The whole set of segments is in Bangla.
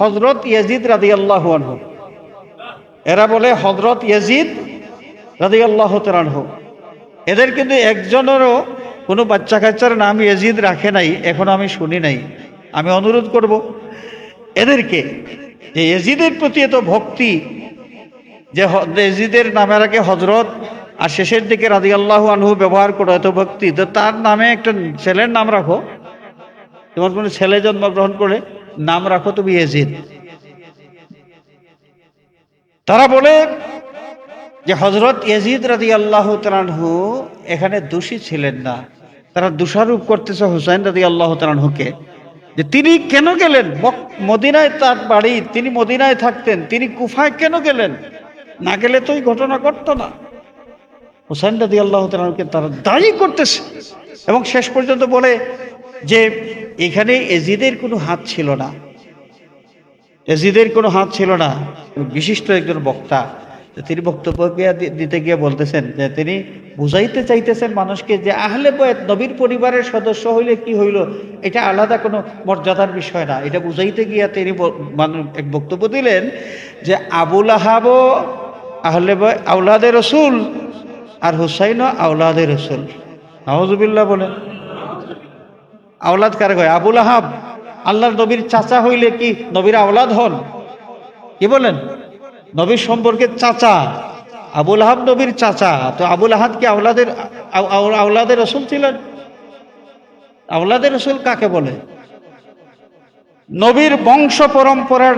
হজরত ইয়াজিদ রাদি আল্লাহ আনহু। এরা বলে হজরত ইয়াজিদ রাদি আল্লাহ তালানহু এদের কিন্তু একজনেরও কোনো বাচ্চা কাচ্চার নাম ইয়াজিদ রাখে নাই, এখনও আমি শুনি নাই। আমি অনুরোধ করব, এদেরকে যে ইয়াজিদের প্রতি এত ভক্তি, যে ইয়াজিদের নামের আগে হজরত আর শেষের দিকে রাদি আল্লাহ আনহু ব্যবহার করো এত ভক্তি, তো তার নামে একটা ছেলের নাম রাখো। তোমার কোনো ছেলে জন্মগ্রহণ করে নাম রাখো তুমি এজিদ তারা বলে যে হজরত ইয়াজিদ রাজি আল্লাহ তালানহু এখানে দোষী ছিলেন না। তারা দোষারোপ করতেছে হুসাইন রাজি আল্লাহ তালানহুকে যে তিনি কেন গেলেন? মদিনায় তার বাড়ি, তিনি মদিনায় থাকতেন, তিনি কুফায় কেন গেলেন? না গেলে তো এই ঘটনা ঘটতো না। হুসাইন রাজি আল্লাহ তালানহুকে তারা দায়ী করতেছে। এবং শেষ পর্যন্ত বলে যে এখানে এজিদের কোনো হাত ছিল না। এজিদের কোনো হাত ছিল না। বিশিষ্ট একজন বক্তা, তিনি বক্তব্য দিতে গিয়ে বলতেছেন যে, তিনি বুঝাইতে চাইতেছেন মানুষকে যে, আহলে বয়ত নবীর পরিবারের সদস্য হইলে কি হইল, এটা আলাদা কোনো মর্যাদার বিষয় না। এটা বুঝাইতে গিয়ে তিনি এক বক্তব্য দিলেন যে আবুল আহাবও আহলে বয় আউলাদে রসুল আর হুসাইনও আউলাদে রসুল। নওয়াজুবিল্লাহ বলেন। আওলাদ কারে কয়? আবুল আহাব। আল্লাহর নবীর চাচা হইলে কি নবীর আওলাদ হন? কি বলেন? নবীর সম্পর্কে চাচা। আবুল আহাব নবীর চাচা। তো আবুল আহাদ কি আওলাদের আওলাদের রসুল ছিলেন? আওলাদের রসুল কাকে বলে? নবীর বংশ পরম্পরার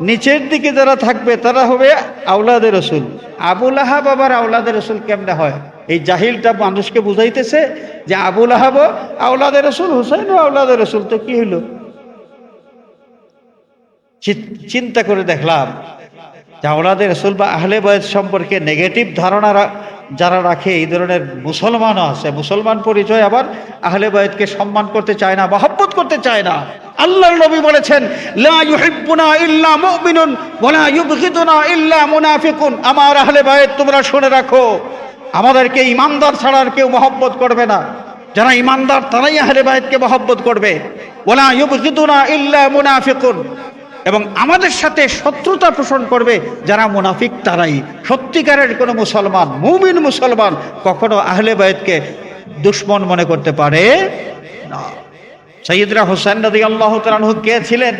নিচের দিকে যারা থাকবে, তারা হবে আওলাদের রসুল। আবুল আহাব আবার আওলাদের রসুল কেমনে হয়? এই জাহিলটা মানুষকে বুঝাইতেছে যে আবুল আহাব আওলাদের রসুল, হুসাইন আওলাদের রসুল। তো কি হইল? চিন্তা করে দেখলাম যে আওলাদের রসুল বা আহলে বয়স সম্পর্কে নেগেটিভ ধারণা যারা রাখে, এই ধরনের মুসলমানও আছে। মুসলমান পরিচয় আবার আহলে বয়তকে সম্মান করতে চায় না, মহব্বত করতে চায় না। আল্লাহর নবী বলেছেন, লা ইল্লা মুমিনুন ইল্লা মুনাফিকুন। আমার আহলে বায়ত তোমরা শুনে রাখো আমাদেরকে ইমানদার ছাড়া আর কেউ মহব্বত করবে না। যারা ইমানদার, তারাই আহলে বায়তকে মহব্বত করবে। ওলা ইউবগিদুনা ইল্লা মুনাফিকুন। এবং আমাদের সাথে শত্রুতা পোষণ করবে যারা মুনাফিক, তারাই। সত্যিকারের কোনো মুসলমান, মুমিন মুসলমান কখনো আহলে বায়তকে দুশ্মন মনে করতে পারে না। সৈয়দরা হোসেন নদী আল্লাহ তালানহু কে ছিলেন?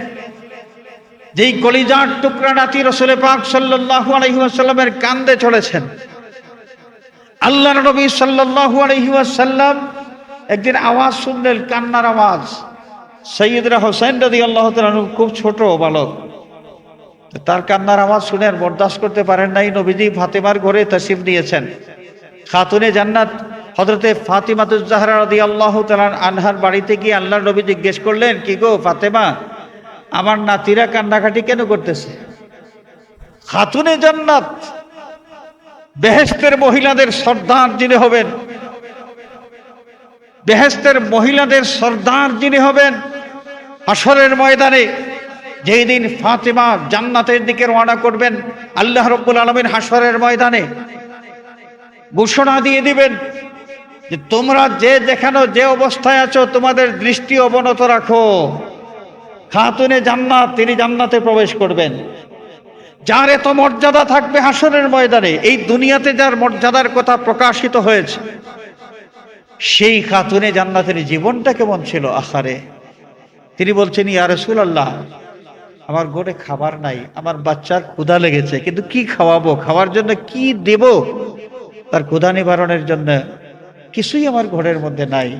যেই কলিজার টুকরা নাতি রসুলে পাক সাল্লাল্লাহু আলাইহি ওয়াসাল্লামের কান্দে চলেছেন। আল্লাহ নবী সাল্লাল্লাহু আলাইহি ওয়াসাল্লাম একদিন আওয়াজ শুনলেন, কান্নার আওয়াজ। সৈয়দরা হোসেন রাদি আল্লাহ খুব ছোট বালক। তার কান্নার আওয়াজ শুনে আর বরদাস্ত করতে পারেন নাই, নবীজি ফাতেমার ঘরে তশরিফ নিয়েছেন। খাতুনে জান্নাত হজরতে ফাতিমাতুজ্জাহরা রাদি আল্লাহ তালান আনহার বাড়িতে গিয়ে আল্লাহ নবী জিজ্ঞেস করলেন, কি গো ফাতেমা, আমার নাতিরা কান্নাকাটি কেন করতেছে? খাতুনে জান্নাত বেহেস্তের মহিলাদের সর্দার যিনি হবেন, বেহেস্তের মহিলাদের সর্দার যিনি হবেন আসরের ময়দানে যেই দিন ফাতেমা জান্নাতের দিকে রওনা করবেন, আল্লাহ রব্বুল আলমিন হাসরের ময়দানে ঘোষণা দিয়ে দিবেন যে তোমরা যে দেখানো যে অবস্থায় আছো তোমাদের দৃষ্টি অবনত রাখো। খাতুনে জান্নাত, তিনি জান্নাতে প্রবেশ করবেন। যার এত মর্যাদা থাকবে হাসরের ময়দানে, এই দুনিয়াতে যার মর্যাদার কথা প্রকাশিত হয়েছে, সেই খাতুনে জান্নাতের জীবনটা কেমন ছিল আখারে? তিনি বলছেন, ইয়া রসুল আল্লাহ আমার ঘরে খাবার নাই, আমার বাচ্চার ক্ষুধা লেগেছে, কিন্তু কি খাওয়াবো? খাওয়ার জন্য কি দেব? তার ক্ষুধা নিবারণের জন্য কিছুই আমার ঘরের মধ্যে নাই।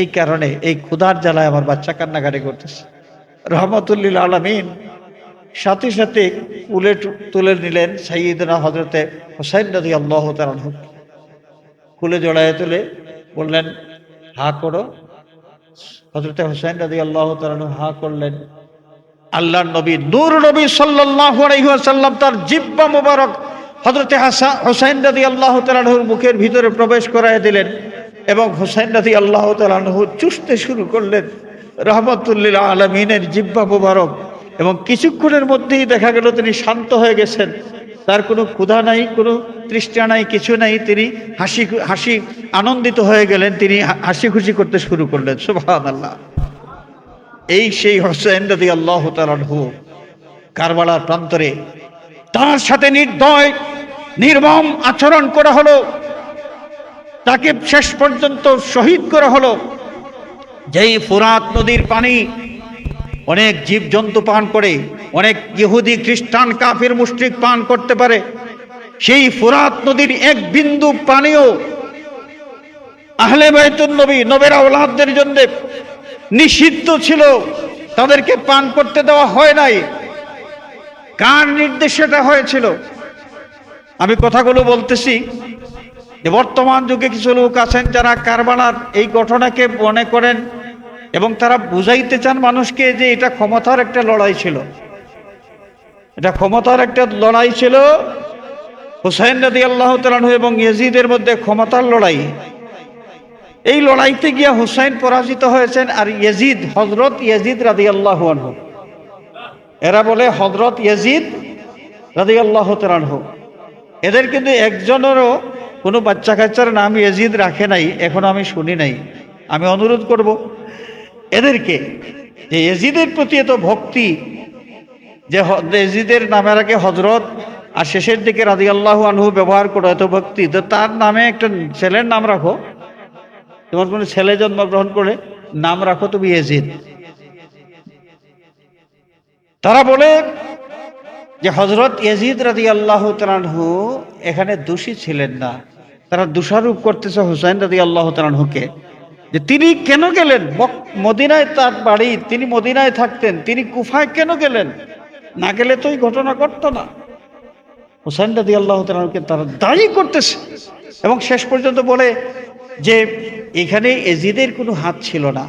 এই কারণে, এই ক্ষুধার জ্বালায় আমার বাচ্চা কান্নাকাটি করতেছে। রহমতুল্লিল আলমিন সাথে সাথে টু- তুলে নিলেন সাইয়দনা হজরতে হোসাইন নদী আল্লাহ তালানহু কুলে জড়ায় তুলে বললেন, হা করো। হজরতে হোসাইন নদী আল্লাহ তালু হা করলেন। আল্লাহ নবী, নূর নবী ওয়াসাল্লাম তার জিব্বা মুবারক হজরতে হাসা, হোসাইন নদী আল্লাহ তালাহুর মুখের ভিতরে প্রবেশ করায় দিলেন এবং হোসাইন নদী আল্লাহ তালাহু চুষতে শুরু করলেন। রহমতুল্লিল আলমিনের জিব্বা মুবারক এবং কিছুক্ষণের মধ্যেই দেখা গেল তিনি শান্ত হয়ে গেছেন। তার কোনো ক্ষুধা নাই, কোনো তৃষ্ণা নাই, কিছু নাই। তিনি হাসি হাসি আনন্দিত হয়ে গেলেন। তিনি হাসি খুশি করতে শুরু করলেন। সুবহান আল্লাহ এই সেই হোসেন রাদি আল্লাহ তালানহু কারবালার প্রান্তরে তার সাথে নির্দয়, নির্মম আচরণ করা হলো। তাকে শেষ পর্যন্ত শহীদ করা হলো। যেই ফুরাত নদীর পানি অনেক জীবজন্তু পান করে, অনেক ইহুদি, খ্রিস্টান, কাফির, মুশরিক পান করতে পারে। সেই ফুরাত নদীর এক বিন্দু পানিও আহলে বাইতুন নবী, নবের আওলাদদের জন্য নিষিদ্ধ ছিল। তাদেরকে পান করতে দেওয়া হয় নাই। কার নির্দেশে এটা হয়েছিল? আমি কথাগুলো বলতেছি বর্তমান যুগে কিছু লোক আছেন যারা কারবালার এই ঘটনাকে মনে করেন এবং তারা বুঝাইতে চান মানুষকে যে এটা ক্ষমতার একটা লড়াই ছিল। এটা ক্ষমতার একটা লড়াই ছিল হুসাইন নদী আল্লাহ তালানহু এবং ইয়েজিদের মধ্যে ক্ষমতার লড়াই। এই লড়াইতে গিয়া হুসাইন পরাজিত হয়েছেন আর ইয়েজিদ হজরত ইয়েজিদ রাদি আল্লাহ এরা বলে হজরত ইয়েজিদ রাদি আল্লাহ তালানহু এদের কিন্তু একজনেরও কোনো বাচ্চা কাচ্চার নাম ইয়েজিদ রাখে নাই, এখনও আমি শুনি নাই। আমি অনুরোধ করব এদেরকে, যে এজিদের প্রতি এত ভক্তি, যে এজিদের নামের আগে হজরত আর শেষের দিকে রাজি আল্লাহ আনহু ব্যবহার করো এত ভক্তি, তো তার নামে একটা ছেলের নাম রাখো। তোমার কোনো ছেলে জন্মগ্রহণ করে নাম রাখো তুমি এজিদ তারা বলে যে হজরত ইয়াজিদ রাজি আল্লাহ তালানহু এখানে দোষী ছিলেন না। তারা দোষারোপ করতেছে হুসাইন রাজি আল্লাহ তালানহুকে যে তিনি কেন গেলেন? মদিনায় তার বাড়ি, তিনি মদিনায় থাকতেন, তিনি কুফায় কেন গেলেন? না গেলে তো এই ঘটনা ঘটতো না। হুসাইন রাজি আল্লাহ তালানহুকে তারা দায়ী করতেছে। এবং শেষ পর্যন্ত বলে যে, এখানে এজিদের কোনো হাত ছিল না।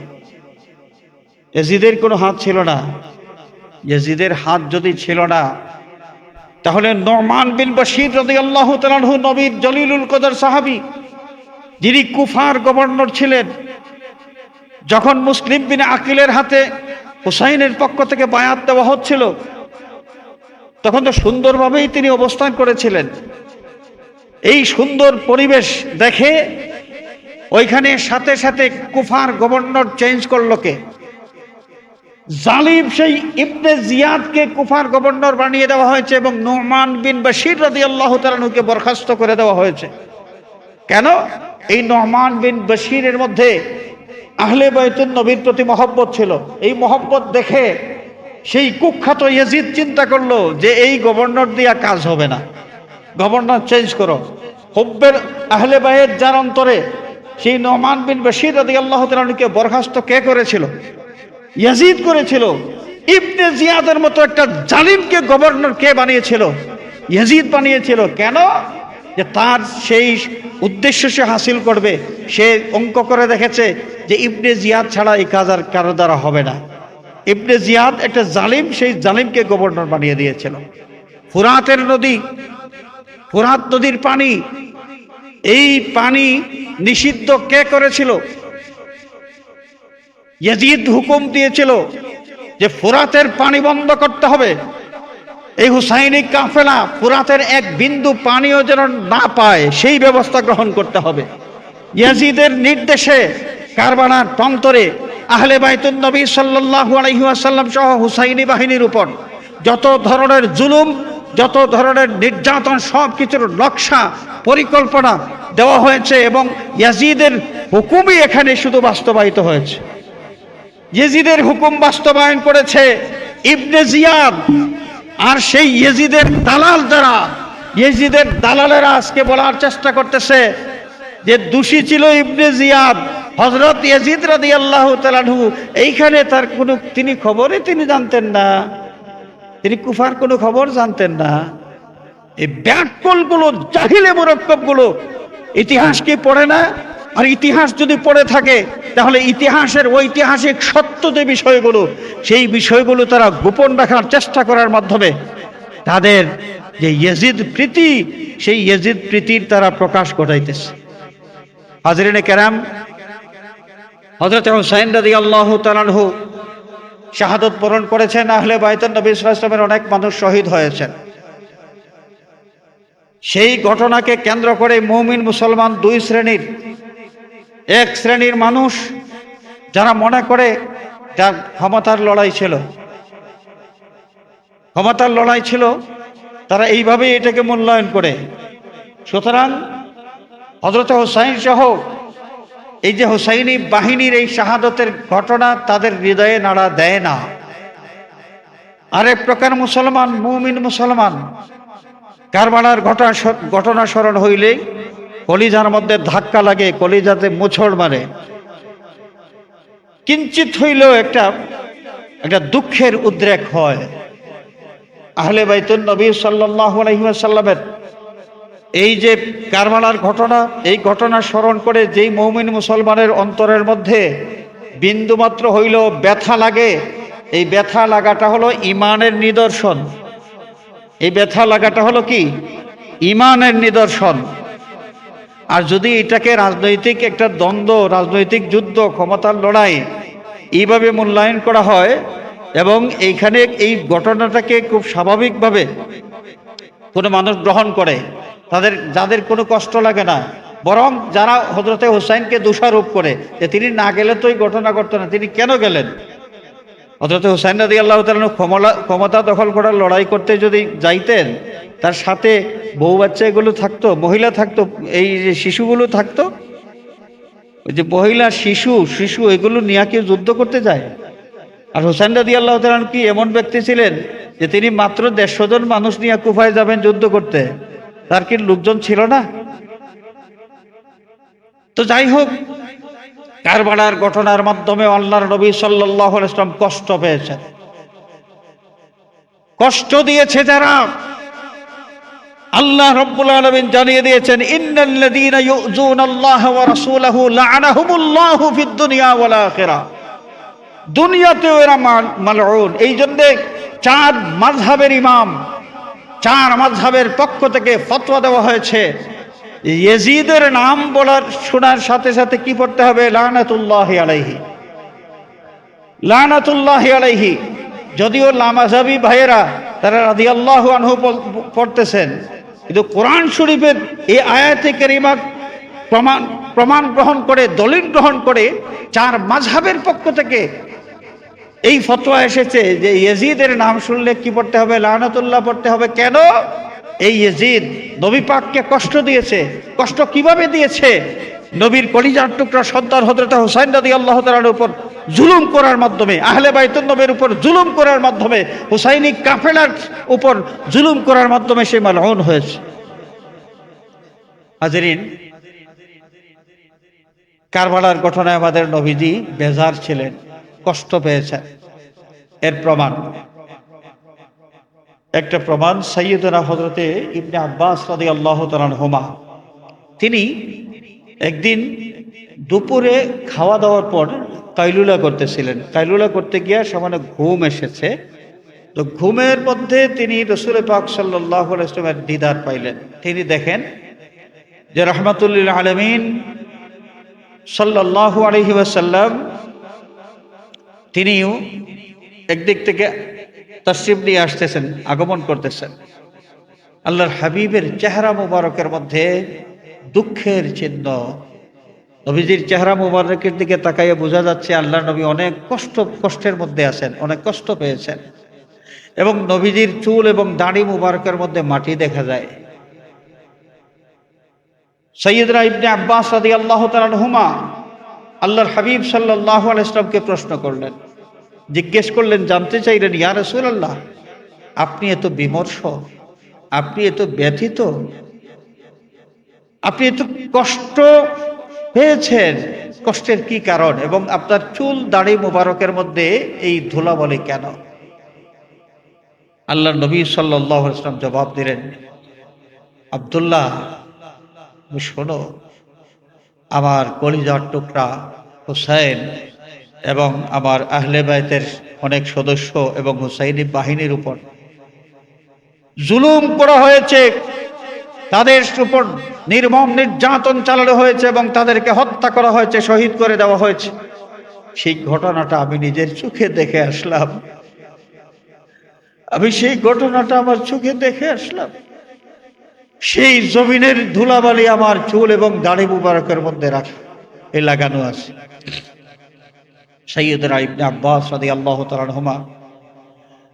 এজিদের কোনো হাত ছিল না। এজিদের হাত যদি ছিল না, তাহলে নরমান বিন বশির রদি আল্লাহ তালাহু নবীর জলিলুল কদর সাহাবি যিনি কুফার গভর্নর ছিলেন, যখন মুসলিম বিন আকিলের হাতে হুসাইনের পক্ষ থেকে বায়াত দেওয়া হচ্ছিল, তখন তো সুন্দরভাবেই তিনি অবস্থান করেছিলেন। এই সুন্দর পরিবেশ দেখে ওইখানে সাথে সাথে কুফার গভর্নর চেঞ্জ করল কে? জালিম সেই ইবনে জিয়াদকে কুফার গভর্নর বানিয়ে দেওয়া হয়েছে এবং নোমান বিন বশির রাদি আল্লাহ তালানুকে বরখাস্ত করে দেওয়া হয়েছে। কেন? এই নহমান বিন বশিরের মধ্যে আহলে বাইতুন নবীর প্রতি মহব্বত ছিল। এই মহব্বত দেখে সেই কুখ্যাত ইয়াজিদ চিন্তা করল যে এই গভর্নর দিয়া কাজ হবে না। গভর্নর চেঞ্জ করো। হব্বের আহলে বাইয়ের যার অন্তরে সেই নহমান বিন বশির রাদি আল্লাহ তালানুকে বরখাস্ত কে করেছিল? ইয়াজিদ করেছিল। ইবনে জিয়াদের মতো একটা জালিমকে গভর্নর কে বানিয়েছিল? ইয়াজিদ বানিয়েছিল। কেন? যে তার সেই উদ্দেশ্য সে হাসিল করবে, সে অঙ্ক করে দেখেছে যে ইবনে জিয়াদ ছাড়া এই কাজ আর কারও দ্বারা হবে না। ইবনে জিয়াদ একটা জালিম, সেই জালিমকে গভর্নর বানিয়ে দিয়েছিল। ফুরাতের নদী, ফুরাত নদীর পানি, এই পানি নিষিদ্ধ কে করেছিল? ইয়াজিদ হুকুম দিয়েছিল যে ফুরাতের পানি বন্ধ করতে হবে। এই হুসাইনি কাফেলা ফুরাতের এক বিন্দু পানিও যেন না পায়, সেই ব্যবস্থা গ্রহণ করতে হবে। ইয়াজিদের নির্দেশে কারবানার প্রান্তরে আহলে বাইতুন নবী সাল্লাল্লাহু আলাইহি ওয়াসাল্লাম সহ হুসাইনি বাহিনীর উপর যত ধরনের জুলুম, যত ধরনের নির্যাতন, সব কিছুর নকশা, পরিকল্পনা দেওয়া হয়েছে এবং ইয়াজিদের হুকুমই এখানে শুধু বাস্তবায়িত হয়েছে। ইয়েজিদের হুকুম বাস্তবায়ন করেছে ইবনে জিয়াদ। আর সেই ইয়েজিদের দালাল যারা, ইয়েজিদের দালালেরা আজকে বলার চেষ্টা করতেছে যে দোষী ছিল ইবনে জিয়াদ হজরত ইয়েজিদ রাদি আল্লাহ তালাহু এইখানে তার কোনো, তিনি খবরই তিনি জানতেন না। তিনি কুফার কোনো খবর জানতেন না। এই ব্যাকলগুলো জাহিলে মুরক্কবগুলো ইতিহাস কি পড়ে না? আর ইতিহাস যদি পড়ে থাকে, তাহলে ইতিহাসের ঐতিহাসিক সত্য যে বিষয়গুলো, সেই বিষয়গুলো তারা গোপন রাখার চেষ্টা করার মাধ্যমে তাদের যে ইয়েজিদ প্রীতি, সেই ইয়েজিদ প্রীতির তারা প্রকাশ ঘটাইতেছে। হাজরিনে কেরাম হজরত হুসাইন রাদি আল্লাহ তালানহু শাহাদত বরণ করেছেন। আহলে বাইতুন নবী ইসলামের অনেক মানুষ শহীদ হয়েছেন। সেই ঘটনাকে কেন্দ্র করে মৌমিন মুসলমান দুই শ্রেণির এক শ্রেণির মানুষ যারা মনে করে যার ক্ষমতার লড়াই ছিল। ক্ষমতার লড়াই ছিল, তারা এইভাবেই এটাকে মূল্যায়ন করে। সুতরাং হজরত হোসাইন সহ এই যে হোসাইনি বাহিনীর এই শাহাদতের ঘটনা তাদের হৃদয়ে নাড়া দেয় না। আরেক প্রকার মুসলমান, মুমিন মুসলমান, কারবালার ঘটনা ঘটনা স্মরণ হইলেই কলিজার মধ্যে ধাক্কা লাগে, কলিজাতে মোছড় মারে। কিঞ্চিত হইলেও একটা একটা দুঃখের উদ্রেক হয়। আহলে বাইতুল নবী সাল্লাহ এই যে কারবালার ঘটনা, এই ঘটনা স্মরণ করে যেই মৌমিন মুসলমানের অন্তরের মধ্যে বিন্দুমাত্র হইল ব্যথা লাগে, এই ব্যথা লাগাটা হলো ইমানের নিদর্শন। এই ব্যথা লাগাটা হলো কি? ইমানের নিদর্শন। আর যদি এটাকে রাজনৈতিক একটা দ্বন্দ্ব, রাজনৈতিক যুদ্ধ, ক্ষমতার লড়াই এইভাবে মূল্যায়ন করা হয় এবং এইখানে এই ঘটনাটাকে খুব স্বাভাবিকভাবে কোনো মানুষ গ্রহণ করে, তাদের, যাদের কোনো কষ্ট লাগে না, বরং যারা হজরতে হুসাইনকে দোষারোপ করে যে তিনি না গেলে তো এই ঘটনা ঘটতো না, তিনি কেন গেলেন? হজরত হুসাইন রাদি আল্লাহ তালন ক্ষমতা দখল করার লড়াই করতে যদি যাইতেন তার সাথে বউ বাচ্চা এগুলো থাকতো, মহিলা থাকতো, এই যে শিশুগুলো থাকতো, ওই যে মহিলা, শিশু শিশু, এগুলো নিয়ে কেউ যুদ্ধ করতে যায়। আর হোসেন রাদি আল্লাহ তালন কি এমন ব্যক্তি ছিলেন যে তিনি মাত্র দেড়শো জন মানুষ নিয়ে কুফায় যাবেন যুদ্ধ করতে? তার কি লোকজন ছিল না? তো যাই হোক, কারবালার ঘটনার মাধ্যমে আল্লাহর নবী সাল্লাহ ইসলাম কষ্ট পেয়েছেন। কষ্ট দিয়েছে যারা আল্লাহ রব্বুল আলামিন জানিয়ে দিয়েছেন, ইন্নাল্লাযীনা ইউযুনাল্লাহ ওয়া রাসূলাহু লা'নাহুমুল্লাহু ফিদ দুনিয়া ওয়াল আখিরা দুনিয়াতেও এরা মালউন। এই জন্য চার মাযহাবের ইমাম, চার মাযহাবের পক্ষ থেকে ফতোয়া দেওয়া হয়েছে। ইয়েজিদের নাম বলার, শোনার সাথে সাথে কি পড়তে হবে? লানাতুল্লাহ আলাইহি। লানাতুল্লাহ আলাইহি। যদিও লামাজাবি ভাইয়েরা তারা রাধি আল্লাহ আনহু পড়তেছেন। কিন্তু কোরআন শরীফের এই আয়াতে কেরিমা প্রমাণ প্রমাণ গ্রহণ করে, দলিল গ্রহণ করে চার মাঝহাবের পক্ষ থেকে এই ফতোয়া এসেছে যে ইয়েজিদের নাম শুনলে কি পড়তে হবে? লানাতুল্লাহ পড়তে হবে। কেন? এই ইয়েজিদ নবী পাককে কষ্ট দিয়েছে। কষ্ট কীভাবে দিয়েছে? নবীর কলিজার টুকরা সন্তান হজরত হোসাইন রাদি আল্লাহ তালার উপর জুলুম করার মাধ্যমে, আহলে বাইতুল নবীর উপর জুলুম করার মাধ্যমে, হুসাইনি কাফেলার উপর জুলুম করার মাধ্যমে সে মালন হয়েছে। হাজরিন, কারবালার ঘটনায় আমাদের নবীজি বেজার ছিলেন, কষ্ট পেয়েছেন। এর প্রমাণ, একটা প্রমাণ সৈয়দনা হজরতে ইবনে আব্বাস রাদি আল্লাহ তালান হোমা। তিনি একদিন দুপুরে খাওয়া দাওয়ার পর কাইলুলা করতেছিলেন। কাইলুলা করতে গিয়ে সমানে ঘুম এসেছে। তো ঘুমের মধ্যে তিনি রসুল পাক সাল্লাহ দিদার পাইলেন। তিনি দেখেন যে রহমতুল্লাহ আলমিন সাল্লাহ আলহি ওয়াসাল্লাম তিনিও একদিক থেকে তসিব নিয়ে আসতেছেন, আগমন করতেছেন। আল্লাহর হাবিবের চেহারা মুবারকের মধ্যে দুঃখের চিহ্ন। নবীজির চেহারা মুবারকের দিকে তাকাইয়ে বোঝা যাচ্ছে আল্লাহ নবী অনেক কষ্ট, কষ্টের মধ্যে আছেন, অনেক কষ্ট পেয়েছেন। এবং নবীজির চুল এবং দাড়ি মুবারকের মধ্যে মাটি দেখা যায়। সৈয়দরা ইবনে আব্বাস রাদি আল্লাহ হুমা আল্লাহর হাবিব সাল্লাহ আলাইসলামকে প্রশ্ন করলেন, জিজ্ঞেস করলেন, জানতে চাইলেন, ইয়া রসুল আল্লাহ আপনি এত বিমর্ষ, আপনি এত ব্যথিত আপনি এত কষ্ট পেয়েছেন। কষ্টের কি কারণ? এবং আপনার চুল দাড়ি মুবারকের মধ্যে এই ধুলা বলে কেন? আল্লাহ নবী সাল্লাহ ইসলাম জবাব দিলেন, আবদুল্লাহ শোনো, আমার কলিজার টুকরা হুসাইন এবং আমার আহলে বাইতের অনেক সদস্য এবং হুসাইনি বাহিনীর উপর জুলুম করা হয়েছে। তাদের উপর নির্মম নির্যাতন চালানো হয়েছে এবং তাদেরকে হত্যা করা হয়েছে, শহীদ করে দেওয়া হয়েছে। সেই ঘটনাটা আমি নিজের চোখে দেখে আসলাম। আমি সেই ঘটনাটা আমার চোখে দেখে আসলাম। সেই জমিনের ধুলাবালি আমার চুল এবং দাড়ি মুবারকের মধ্যে রাখা, এ লাগানো আছে। সৈয়দরা ইবনে আব্বাস রাদি আল্লাহ তালহমা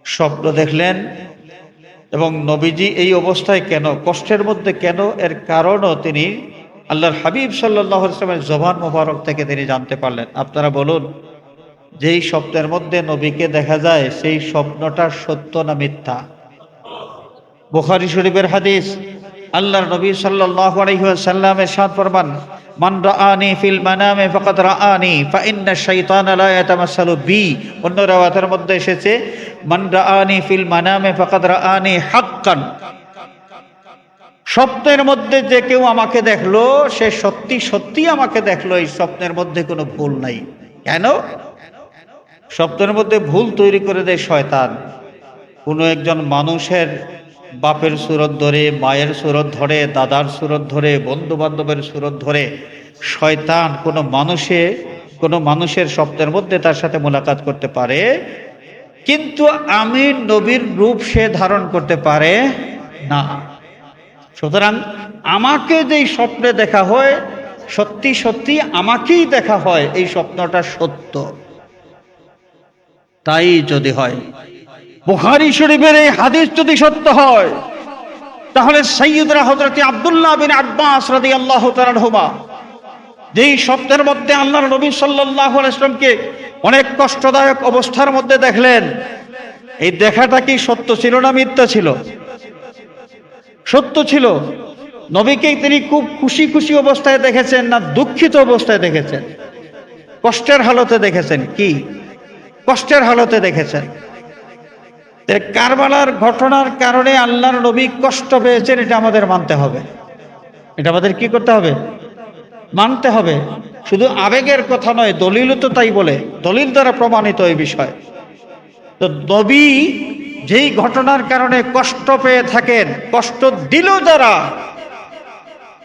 স্বপ্ন দেখলেন এবং নবীজি এই অবস্থায় কেন, কষ্টের মধ্যে কেন, এর কারণও তিনি আল্লাহর হাবিব সাল্লাহ ইসলামের জবান মোবারক থেকে তিনি জানতে পারলেন। আপনারা বলুন, যেই স্বপ্নের মধ্যে নবীকে দেখা যায়, সেই স্বপ্নটা সত্য না মিথ্যা? বুখারি শরীফের হাদিস, আল্লাহর নবী সাল্লাল্লাহু আলাইহি ওয়াসাল্লামের সাদ ফরমান, মান বি। অন্য রাওয়াতের মধ্যে এসেছে ফিল হাক্কান। স্বপ্নের মধ্যে যে কেউ আমাকে দেখল, সে সত্যি সত্যি আমাকে দেখল, এই স্বপ্নের মধ্যে কোনো ভুল নাই। কেন? স্বপ্নের মধ্যে ভুল তৈরি করে দেয় শয়তান। কোনো একজন মানুষের বাপের সুরত ধরে, মায়ের সুরত ধরে, দাদার সুরত ধরে বন্ধু বান্ধবের সুরত ধরে, শয়তান কোনো মানুষে, কোনো মানুষের স্বপ্নের মধ্যে তার সাথে মোলাকাত করতে পারে কিন্তু আমি নবীর রূপ সে ধারণ করতে পারে না। সুতরাং আমাকে যেই স্বপ্নে দেখা হয়, সত্যি সত্যি আমাকেই দেখা হয় এই স্বপ্নটা সত্য। তাই যদি হয়, বুখারি শরীফের এই হাদিস যদি সত্য হয়, তাহলে সৈয়দরা হজরতি আবদুল্লাহ বিন আব্বাস রাদি আল্লাহ তালহমা যেই স্বপ্নের মধ্যে আল্লাহর নবী সাল্লাহ ইসলামকে অনেক কষ্টদায়ক অবস্থার মধ্যে দেখলেন, এই দেখাটা কি সত্য ছিল না মিথ্যা ছিল? সত্য ছিল। নবীকেই তিনি খুব খুশি খুশি অবস্থায় দেখেছেন না দুঃখিত অবস্থায় দেখেছেন? কষ্টের হালতে দেখেছেন কি? কষ্টের হালতে দেখেছেন। কারবালার ঘটনার কারণে আল্লাহর নবী কষ্ট পেয়েছেন, এটা আমাদের মানতে হবে। এটা আমাদের কি করতে হবে? মানতে হবে। শুধু আবেগের কথা নয়, দলিলও তো তাই বলে। দলিল দ্বারা প্রমাণিত এই বিষয়। তো নবী যেই ঘটনার কারণে কষ্ট পেয়ে থাকেন, কষ্ট দিল যারা,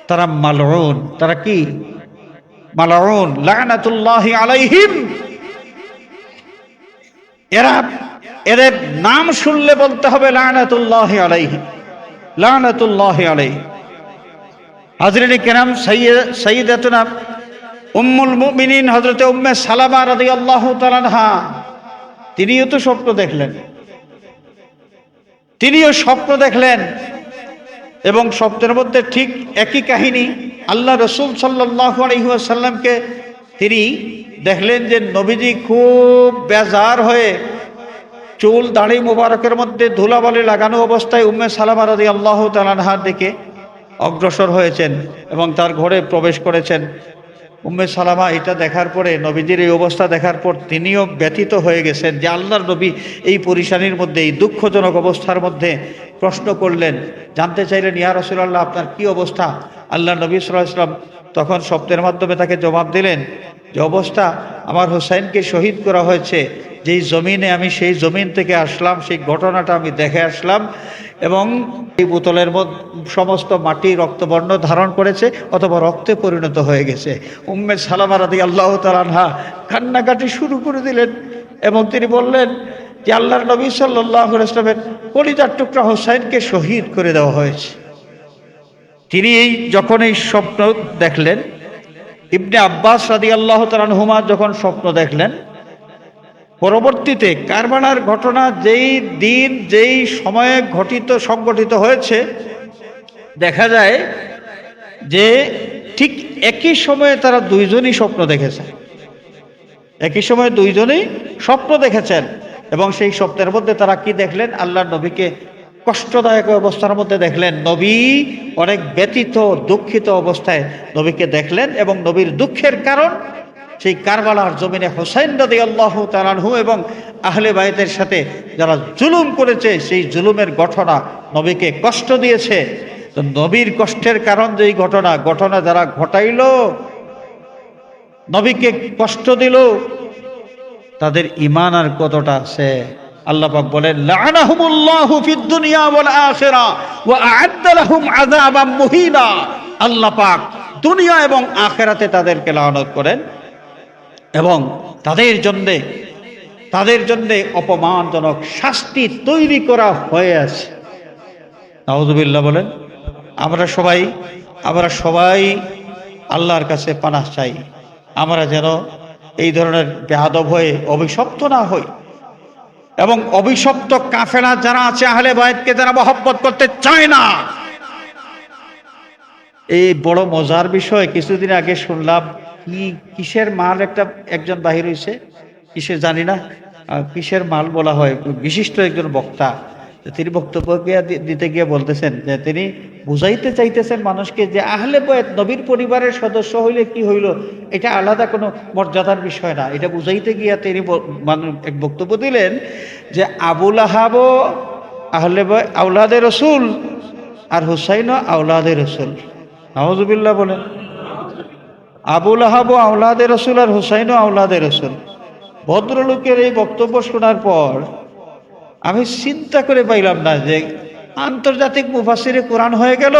তারা মালরুন তারা কি? মালউন লাগানাতুল্লাহি আলাইহিম। এরা, এদের নাম শুনলে বলতে হবে লানাতুল্লাহ আলাইহি লানাতুল্লাহ আলাইহি হাজরিনী কেরাম সঈদাতুনা উম্মুল মুমিনিন হজরতে উম্মে সালামা রাদিয়াল্লাহু তাআলা তিনিও তো স্বপ্ন দেখলেন। তিনিও স্বপ্ন দেখলেন এবং স্বপ্নের মধ্যে ঠিক একই কাহিনী আল্লাহ রসুল সাল্লাহ আলহিহাসাল্লামকে তিনি দেখলেন যে নবীজি খুব বেজার হয়ে চুল দাড়ি মুবারকের মধ্যে ধুলাবালি লাগানো অবস্থায় উম্মে সালামা রাদি আল্লাহ তালানহার দিকে অগ্রসর হয়েছেন এবং তার ঘরে প্রবেশ করেছেন। উম্মে সালামা এটা দেখার পরে, নবীজির এই অবস্থা দেখার পর তিনিও ব্যথিত হয়ে গেছেন যে আল্লাহর নবী এই পরিশানির মধ্যে, এই দুঃখজনক অবস্থার মধ্যে প্রশ্ন করলেন, জানতে চাইলেন, ইয়া রসুল্লাহ আপনার কী অবস্থা? আল্লাহ নবী সাল্লাহ তখন শব্দের মাধ্যমে তাকে জবাব দিলেন যে অবস্থা আমার হোসাইনকে শহীদ করা হয়েছে, যেই জমিনে আমি সেই জমিন থেকে আসলাম, সেই ঘটনাটা আমি দেখে আসলাম এবং এই বোতলের সমস্ত মাটি রক্তবর্ণ ধারণ করেছে অথবা রক্তে পরিণত হয়ে গেছে। উম্মে সালামা রাদি আল্লাহ তালানহা কান্নাকাটি শুরু করে দিলেন এবং তিনি বললেন যে আল্লাহর নবী সাল্লাহ ইসলামের টুকরা হোসাইনকে শহীদ করে দেওয়া হয়েছে। তিনি এই যখন এই স্বপ্ন দেখলেন ইবনে আব্বাস রাদি আল্লাহ তালানহুমা যখন স্বপ্ন দেখলেন, পরবর্তীতে কারবালার ঘটনা যেই দিন, যেই সময়ে ঘটিত সংগঠিত হয়েছে, দেখা যায় যে ঠিক একই সময়ে তারা দুইজনই স্বপ্ন দেখেছে। একই সময়ে দুইজনেই স্বপ্ন দেখেছেন এবং সেই স্বপ্নের মধ্যে তারা কি দেখলেন? আল্লাহ নবীকে কষ্টদায়ক অবস্থার মধ্যে দেখলেন নবী অনেক ব্যতীত দুঃখিত অবস্থায় নবীকে দেখলেন এবং নবীর দুঃখের কারণ সেই কারবালার জমিনে হোসাইন দাদি আল্লাহ তালানহু এবং আহলে বাইতের সাথে যারা জুলুম করেছে, সেই জুলুমের ঘটনা নবীকে কষ্ট দিয়েছে। তো নবীর কষ্টের কারণ যেই ঘটনা ঘটনা যারা ঘটাইল, নবীকে কষ্ট দিল, তাদের ইমান আর কতটা আছে? আল্লাহ পাক বলেন লাআনাহুমুল্লাহু ফিদ দুনিয়া ওয়াল আখিরা ওয়া আ'আদ্দা মুহিনা। আল্লাহ দুনিয়া এবং আখেরাতে তাদেরকে লানত করেন এবং তাদের জন্যে তাদের জন্যে অপমানজনক শাস্তি তৈরি করা হয়ে আছে নাউজুবিল্লাহ বলেন, আমরা সবাই আমরা সবাই আল্লাহর কাছে পানাহ চাই। আমরা যেন এই ধরনের বেহাদব হয়ে অভিশপ্ত না হই। এবং অভিশপ্ত কাফেরা যারা আছে, আহলে বায়তকে যারা মহব্বত করতে চায় না। এই বড় মজার বিষয়, কিছুদিন আগে শুনলাম কি, কিসের মাল একটা, একজন বাহির হয়েছে কিসে জানি না কিসের মাল বলা হয়, বিশিষ্ট একজন বক্তা। তিনি বক্তব্য দিতে গিয়ে বলতেছেন যে তিনি বুঝাইতে চাইতেছেন মানুষকে যে আহলে বয়ত, নবীর পরিবারের সদস্য হইলে কি হইল, এটা আলাদা কোনো মর্যাদার বিষয় না। এটা বুঝাইতে গিয়ে তিনি এক বক্তব্য দিলেন যে আবুল আহাবও আহলে বয় আউলাদে রসুল আর হুসাইনও আউলাদে রসুল। নওয়াজুবিল্লাহ বলেন। আবুল আহাব আউলাদে রসুল আর হুসাইনও আউলাদে রসুল। ভদ্রলোকের এই বক্তব্য শোনার পর আমি চিন্তা করে পাইলাম না যে আন্তর্জাতিক মুফাসিরে কোরআন হয়ে গেল,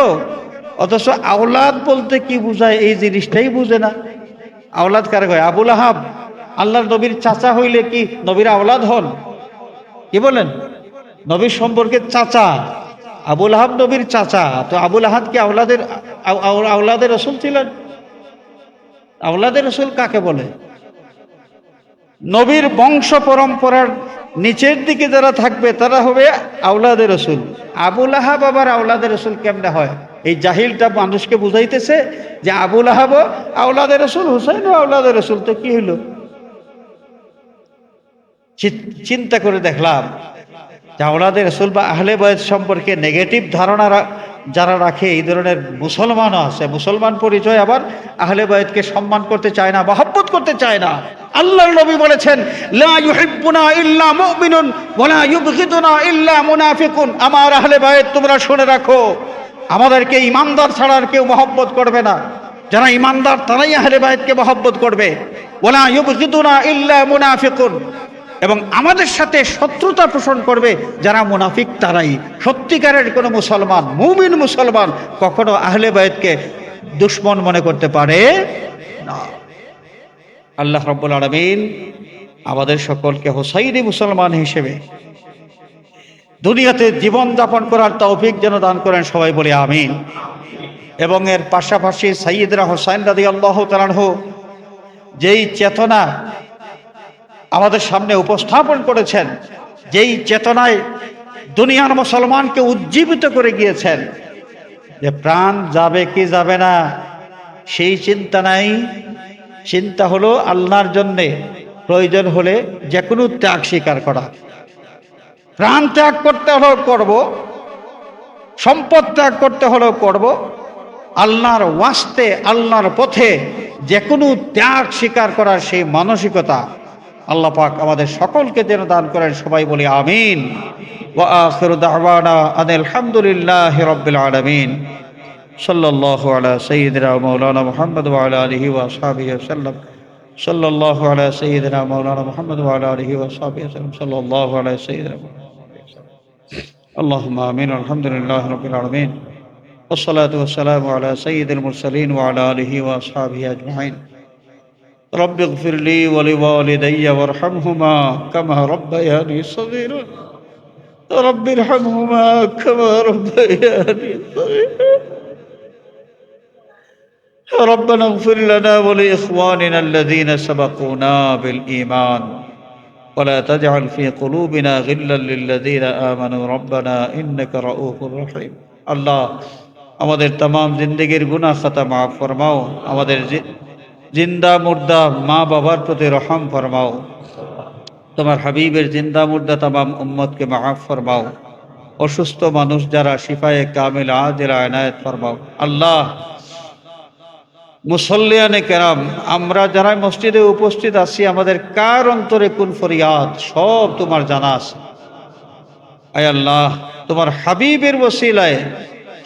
অথচ আওলাদ বলতে কি বোঝায় এই জিনিসটাই বুঝে না। আওলাদ কারে হয় আবুল আহাব, আল্লাহর নবীর চাচা হইলে কি নবীর আওলাদ হন? কি বলেন? নবীর সম্পর্কে চাচা, আবুল আহাব নবীর চাচা, তো আবুল আহাদ কি আওলাদের আওলাদের রসুল ছিলেন? আওলাদের রসুল কাকে বলে? নবীর বংশ পরম্পরার নিচের দিকে যারা থাকবে, তারা হবে আওলাদের রসুল। আবুল আহাব আবার আওলাদের রসুল কেমনে হয়? এই জাহিলটা মানুষকে বুঝাইতেছে যে আবুল আহাব আওলাদের রসুল হুসাইন আওলাদের রসুল। তো কি হইল? চিন্তা করে দেখলাম যে আওলাদের রসুল বা আহলে বয়স সম্পর্কে নেগেটিভ ধারণা যারা রাখে, এই ধরনের মুসলমানও আছে। মুসলমান পরিচয় আবার আহলে বয়তকে সম্মান করতে চায় না, মহব্বত করতে চায় না। আল্লাহর নবী বলেছেন, লা ইউহিব্বুনা ইল্লা মুমিনুন ওয়া লা ইউবগিদুনা ইল্লা মুনাফিকুন। আমার আহলে বায়ত তোমরা শুনে রাখো, আমাদেরকে ইমানদার ছাড়া আর কেউ মহব্বত করবে না। যারা ইমানদার, তারাই আহলে বায়তকে মহব্বত করবে। ওলা ইউবগিদুনা ইল্লা মুনাফিকুন। এবং আমাদের সাথে শত্রুতা পোষণ করবে, যারা মুনাফিক তারাই। সত্যিকারের কোনো মুসলমান, মুমিন মুসলমান কখনো আহলে বায়তকে দুশ্মন মনে করতে পারে না। আল্লাহ রব্বুল আলমিন আমাদের সকলকে হোসাইনি মুসলমান হিসেবে দুনিয়াতে জীবন যাপন করার তৌফিক যেন দান করেন সবাই বলে আমিন। এবং এর পাশাপাশি সাইয়দরা হোসাইন রাদি আল্লাহ তালানহ যেই চেতনা আমাদের সামনে উপস্থাপন করেছেন, যেই চেতনায় দুনিয়ার মুসলমানকে উজ্জীবিত করে গিয়েছেন, যে প্রাণ যাবে কি যাবে না, সেই চিন্তা নাই। চিন্তা হলো আল্লাহর জন্যে প্রয়োজন হলে যে কোনো ত্যাগ স্বীকার করা। প্রাণ ত্যাগ করতে হলেও করব, সম্পদ ত্যাগ করতে হলেও করব, আল্লাহর ওয়াস্তে, আল্লাহর পথে যে কোনো ত্যাগ স্বীকার করার সেই মানসিকতা আল্লাহ পাক আমাদের সকলকে যেন দান করেন, সবাই বলি আমিন। ওয়া আখিরু صلى الله على سيدنا مولانا محمد وعلى آله وأصحابه وسلم. صلى الله على سيدنا مولانا محمد وعلى آله وأصحابه وسلم. صلى الله على سيدنا مولانا اللهم آمين. الحمد لله رب العالمين. والصلاة والسلام على سيد المرسلين وعلى آله وأصحابه أجمعين. رب اغفر لي ولوالدي وارحمهما كما ربياني صغيرا. رب ارحمهما كما ربياني صغيرا. ربنا اغفر لنا ولإخواننا الذين سبقونا بالإيمان ولا تجعل في قلوبنا غلا للذين آمنوا ربنا إنك رؤوف رحيم আল্লাহ আমাদের তাম জিন্দগির গুনাহ খাতা মাফ ফরমাও আমাদের জি- জিন্দা মুর্দা মা বাবার প্রতি রহম ফরমাও তোমার হাবিবের জিন্দা মুর্দা তাম উম্মতকে মাফ ফরমাও অসুস্থ মানুষ যারা শিফায়ে কামিল আদিল আয়নায়ত ফরমাও আল্লাহ মুসল্লিয়ানে কেরাম, আমরা যারা মসজিদে উপস্থিত আছি, আমাদের কার অন্তরে কোন ফরিয়াদ, সব তোমার জানা আছে। আয় আল্লাহ, তোমার হাবিবের ওসিলায়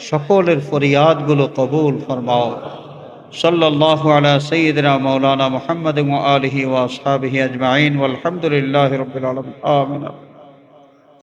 সকলের ফরিয়াদগুলো কবুল ফরমাও। সাল্লাল্লাহু আলা মাওলানা মুহাম্মদ আলিহি ওয়া আসহাবিহি আজমাইন ওয়াল হামদুলিল্লাহি রাব্বিল আলামিন, আমিন।